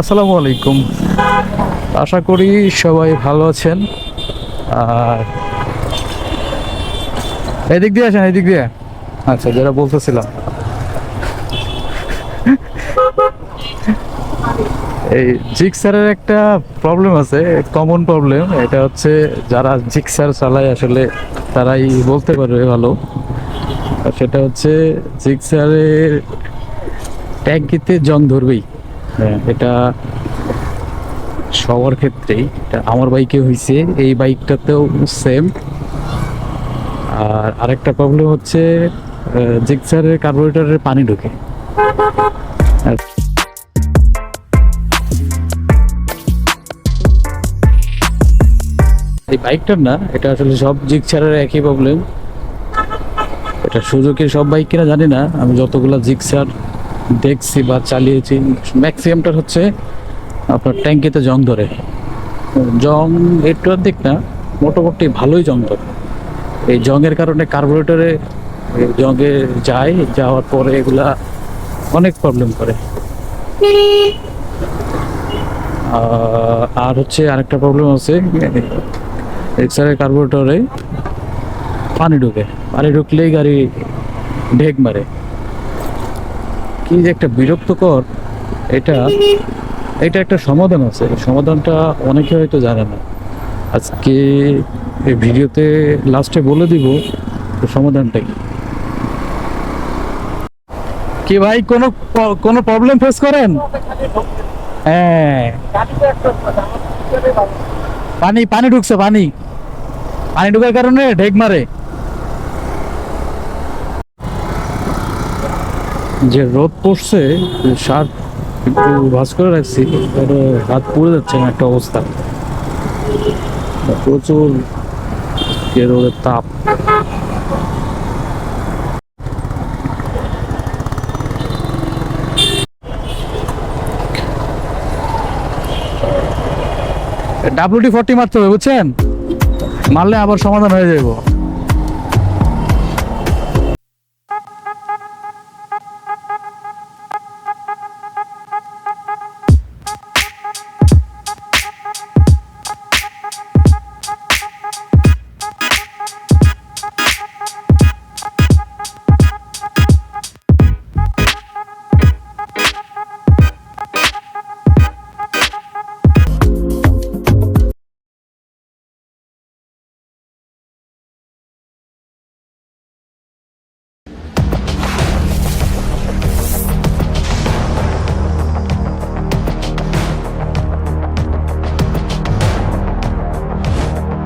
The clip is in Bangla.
আসসালামু আলাইকুম। আশা করি সবাই ভালো আছেন। আর এদিক দিয়ে আসেন, এদিক দিয়ে। আচ্ছা যেটা বলতেছিলাম। এই জিক্সারের একটা প্রবলেম আছে কমন প্রবলেম এটা হচ্ছে যারা জিক্সার চালায়, আসলে তারাই বলতে পারবে ভালো। সেটা হচ্ছে জিক্সারের ট্যাঙ্কিতে জং ধরবেই। এটা সবার ক্ষেত্রেই, এটা আমার বাইকে হয়েছে এই বাইকটাতেও সেম আর আরেকটা প্রবলেম হচ্ছে জিক্সারের কার্বোরেটরের পানি ঢোকে। এই বাইকটার না, এটা আসলে সব জিক্সারের একই প্রবলেম এটা সুযোগের সব বাইক কিনা জানি না, আমি যতগুলা জিক্সার দেখছি বা চালিয়েছি। ম্যাক্সিমামটার হচ্ছে আপনার ট্যাঙ্কিতে জং ধরে। জং একটু অর্ধেক না, মোটামুটি ভালোই জং ধরে। এই জংয়ের কারণে কার্বোরেটরে জঙ্গে যায়, যাওয়ার পরে এগুলা অনেক প্রবলেম করে। আর হচ্ছে আরেকটা প্রবলেম আছে এক্সারের কার্বোরেটরে পানি ঢুকে। পানি ঢুকলেই গাড়ি ঢেক মারে। কি যে একটা বিরক্তকর, এটা এটা একটা সমাধান আছে। সমাধানটা অনেকে হয়তো জানে না। আজকে এই ভিডিওতে লাস্টে বলে দিব সমাধানটা কি। কি ভাই, কোনো কোনো প্রবলেম ফেস করেন? হ্যাঁ। পানি পানি ঢুকছে, পানি। পানি ঢুকার কারণে ঢেক মারে। যে রোদ পড়ছে শার্ট একটু ভাস করে রাখছি হাত পুড়ে যাচ্ছে না একটা অবস্থা। প্রচুর রোদের তাপ। ডাব্লিউডি ফোরটি মারতে হবে, বুঝছেন? মারলে আবার সমাধান হয়ে যাব